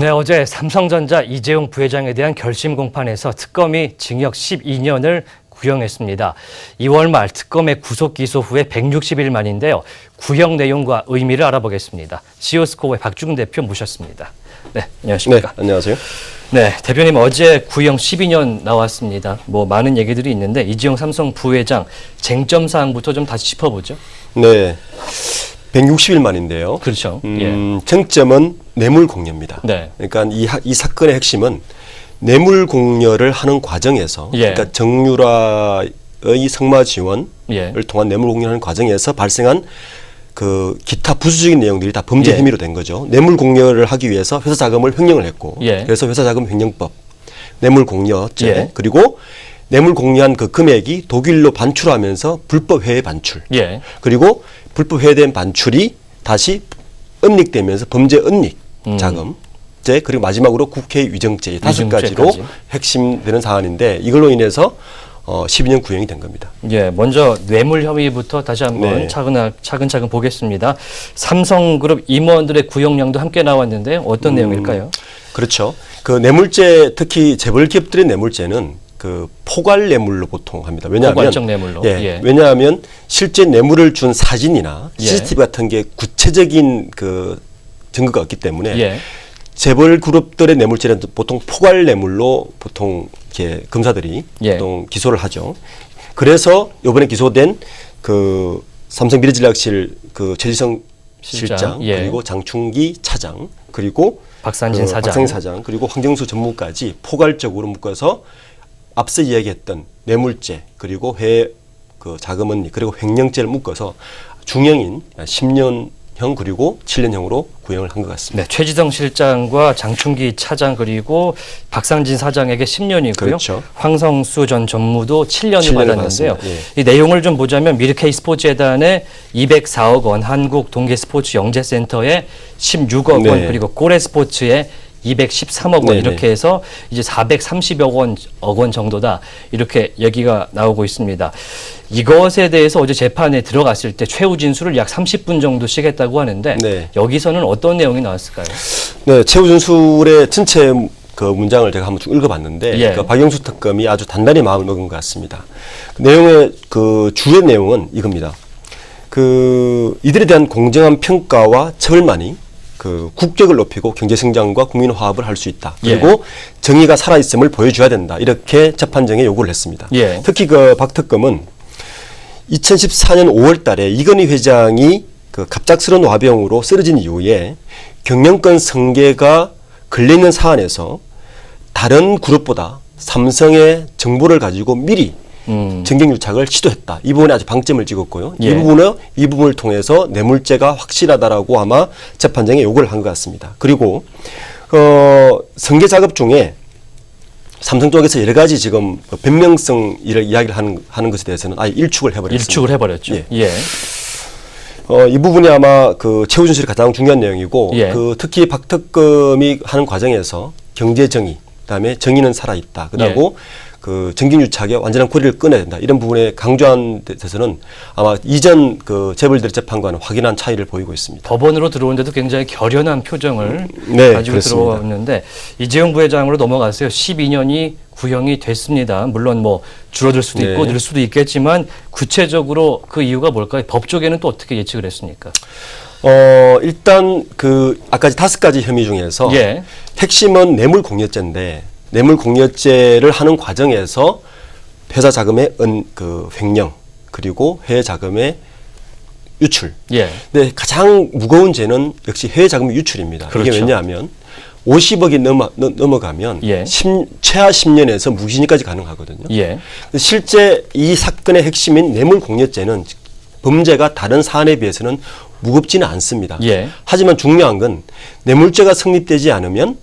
네, 어제 삼성전자 이재용 부회장에 대한 결심 공판에서 특검이 징역 12년을 구형했습니다. 2월 말 특검의 구속 기소 후에 160일 만인데요. 구형 내용과 의미를 알아보겠습니다. 시오스코의 박주근 대표 모셨습니다. 네, 네, 안녕하십니까? 안녕하세요. 네, 대표님 어제 구형 12년 나왔습니다. 뭐 많은 얘기들이 있는데 이재용 삼성 부회장 쟁점 사항부터 좀 다시 짚어보죠. 네, 160일 만인데요. 그렇죠. 음, 쟁점은 뇌물 공여입니다. 네. 그러니까 이, 하- 이 사건의 핵심은 뇌물 공여를 하는 과정에서, 예. 그러니까 정유라의 성마 지원을 예. 통한 뇌물 공여하는 과정에서 발생한 그 기타 부수적인 내용들이 다 범죄 예. 혐의로 된 거죠. 뇌물 공여를 하기 위해서 회사 자금을 횡령을 했고, 예. 그래서 회사 자금 횡령법, 뇌물 공여죄, 예. 그리고 뇌물 공여한 그 금액이 독일로 반출하면서 불법 해외 반출, 예. 그리고 불법 해외된 반출이 다시 은닉되면서 범죄 은닉 음. 자금죄 그리고 마지막으로 국회 위정죄 다섯 가지로. 핵심되는 사안인데 이걸로 인해서 어 12년 구형이 된 겁니다. 예, 먼저 뇌물 혐의부터 다시 한번 네. 차근, 차근차근 보겠습니다. 삼성그룹 임원들의 구형량도 함께 나왔는데 어떤 음. 내용일까요? 그렇죠. 그 뇌물죄 특히 재벌 기업들의 뇌물죄는 그 포괄 뇌물로 보통 합니다. 왜냐하면 뇌물로. 예, 예. 왜냐하면 실제 뇌물을 준 사진이나 예. CCTV 같은 게 구체적인 그 증거가 없기 때문에 예. 재벌 그룹들의 뇌물죄는 보통 포괄 뇌물로 보통 이렇게 검사들이 예. 보통 기소를 하죠. 그래서 이번에 기소된 그 삼성 미래전략실 그 최지성 실장, 실장, 예. 그리고 장충기 차장 그리고 박산진 그 사장. 박상진 사장 그리고 황정수 전무까지 포괄적으로 묶어서 앞서 이야기했던 뇌물죄 그리고 회 그 자금은 그리고 횡령죄를 묶어서 중형인 10년형 그리고 7년형으로 구형을 한 것 같습니다. 네, 최지성 실장과 장충기 차장 그리고 박상진 사장에게 10년이고요. 그렇죠. 황성수 전 전무도 7년을 7년을 받았는데요. 받았습니다. 이 내용을 좀 보자면 미르케이 스포츠 재단에 204억 원, 한국 동계 스포츠 영재센터에 16억 원, 네. 그리고 고래 스포츠에 213억 원 네, 이렇게 해서 이제 430억 원, 억원 정도다 이렇게 얘기가 나오고 있습니다. 이것에 대해서 어제 재판에 들어갔을 때 최후 진술을 약 30분 정도씩 했다고 하는데 네. 여기서는 어떤 내용이 나왔을까요? 네, 최후 준술의 전체 그 문장을 제가 한번 쭉 읽어봤는데 예. 그 박영수 특검이 아주 단단히 마음을 먹은 것 같습니다. 그 내용의 그 주의 내용은 이겁니다. 그 이들에 대한 공정한 평가와 처벌만이 그 국격을 높이고 경제 성장과 국민 화합을 할 수 있다. 그리고 예. 정의가 살아 있음을 보여줘야 된다. 이렇게 재판정에 요구를 했습니다. 예. 특히 그 박 특검은 2014년 5월달에 이건희 회장이 그 갑작스러운 와병으로 쓰러진 이후에 경영권 승계가 걸려 있는 사안에서 다른 그룹보다 삼성의 정보를 가지고 미리 음. 정경 유착을 시도했다. 이 부분에 아주 방점을 찍었고요. 예. 이 부분을 이 부분을 통해서 뇌물죄가 확실하다라고 아마 재판장에 요구를 한 것 같습니다. 그리고 어, 승계 작업 중에 삼성 쪽에서 여러 가지 지금 변명성 일을 이야기를 하는, 하는 것에 대해서는 아예 일축을 해버렸습니다. 일축을 해버렸죠. 예. 예. 어, 이 부분이 아마 그 최후 진술이 가장 중요한 내용이고 예. 그 특히 박특검이 하는 과정에서 경제 정의, 그다음에 정의는 살아 있다. 그리고 예. 그 정경유착에 완전한 고리를 끊어야 된다. 이런 부분에 강조한 데서는 아마 이전 그 재벌들의 재판과는 확연한 차이를 보이고 있습니다. 법원으로 들어오는데도 굉장히 결연한 표정을 네, 가지고. 들어왔는데 이재용 부회장으로 넘어갔어요. 12년이 구형이 됐습니다. 물론 뭐 줄어들 수도 네. 있고 늘 수도 있겠지만 구체적으로 그 이유가 뭘까요? 법 쪽에는 또 어떻게 예측을 했습니까? 어, 일단 그 아까 다섯 가지 혐의 중에서 예. 핵심은 뇌물 공여죄인데 뇌물 공여죄를 하는 과정에서 회사 자금의 은, 그 횡령 그리고 해외 자금의 유출. 예. 근데 가장 무거운 죄는 역시 해외 자금의 유출입니다. 그렇죠. 이게 왜냐하면 50억이 넘어, 넘- 넘어가면 예. 10, 최하 10년에서 무기징역까지 가능하거든요. 예. 실제 이 사건의 핵심인 뇌물 공여죄는 범죄가 다른 사안에 비해서는 무겁지는 않습니다. 예. 하지만 중요한 건 뇌물죄가 성립되지 않으면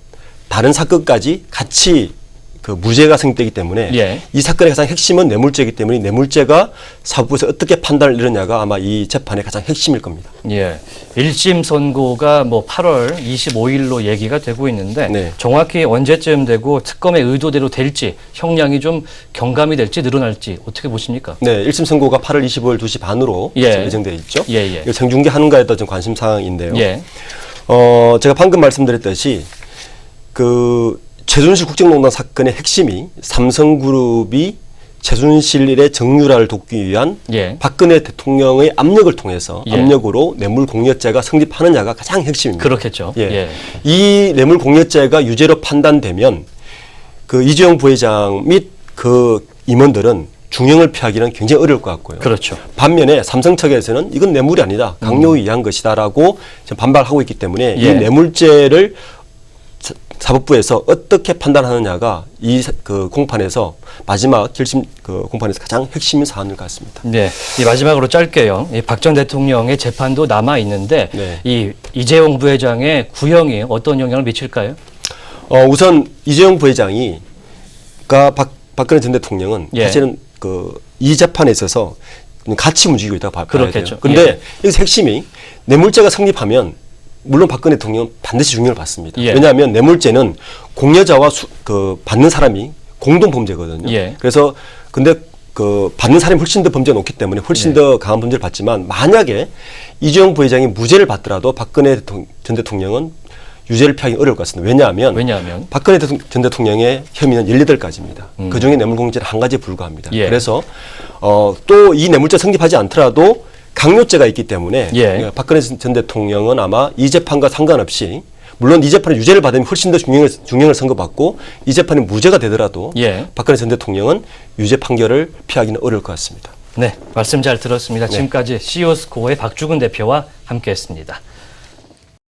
다른 사건까지 같이 그 무죄가 성립되기 때문에 예. 이 사건의 가장 핵심은 뇌물죄이기 때문에 뇌물죄가 사법부에서 어떻게 판단을 내렸냐가 아마 이 재판의 가장 핵심일 겁니다. 예. 1심 선고가 뭐 8월 25일로 얘기가 되고 있는데 네. 정확히 언제쯤 되고 특검의 의도대로 될지 형량이 좀 경감이 될지 늘어날지 어떻게 보십니까? 네, 1심 선고가 8월 25일 2시 반으로 예. 예정되어 있죠. 예, 예. 이거 생중계하는가에 따라 좀 관심 사항인데요. 예. 어, 제가 방금 말씀드렸듯이 그 최순실 국정농단 사건의 핵심이 삼성그룹이 최순실의 정유라를 돕기 위한 예. 박근혜 대통령의 압력을 통해서 예. 압력으로 뇌물 공여죄가 성립하느냐가 가장 핵심입니다. 그렇겠죠. 예. 예. 이 뇌물 공여죄가 유죄로 판단되면 그 이재용 부회장 및 그 임원들은 중형을 피하기는 굉장히 어려울 것 같고요. 그렇죠. 반면에 삼성 측에서는 이건 뇌물이 아니다. 강요에 의한 것이다라고 반발하고 있기 때문에 예. 이 뇌물죄를 사- 사법부에서 어떻게 판단하느냐가 이 그 공판에서 마지막 결심 그 공판에서 가장 핵심 사안일 것 같습니다. 네, 이 마지막으로 짧게요. 박 전 대통령의 재판도 남아 있는데 네. 이 이재용 부회장의 구형이 어떤 영향을 미칠까요? 어, 우선 이재용 부회장이 가 박, 박근혜 전 대통령은 예. 사실은 그 이 재판에 있어서 같이 움직이고 있다고 봐- 봐야 그렇겠죠. 돼요. 그런데 예. 여기서 핵심이 뇌물죄가 성립하면 물론 박근혜 대통령은 반드시 중형을 받습니다. 예. 왜냐하면 뇌물죄는 공여자와 수, 그 받는 사람이 공동 범죄거든요. 예. 그래서 근데 그 받는 사람이 훨씬 더 범죄가 높기 때문에 훨씬 예. 더 강한 범죄를 받지만 만약에 이재용 부회장이 무죄를 받더라도 박근혜 대통- 전 대통령은 유죄를 피하기 어려울 것 같습니다. 왜냐하면 왜냐하면 박근혜 전 대통령의 혐의는 18가지입니다. 그 중에 뇌물공여죄는 한 가지에 불과합니다. 음. 예. 그래서 어, 또 이 뇌물죄 성립하지 않더라도 강요죄가 있기 때문에 예. 박근혜 전 대통령은 아마 이 재판과 상관없이 물론 이 재판에 유죄를 받으면 훨씬 더 중형을, 중형을 선고받고 이 재판이 무죄가 되더라도 예. 박근혜 전 대통령은 유죄 판결을 피하기는 어려울 것 같습니다. 네 말씀 잘 들었습니다. 지금까지 시오스코어의 박주근 대표와 함께했습니다.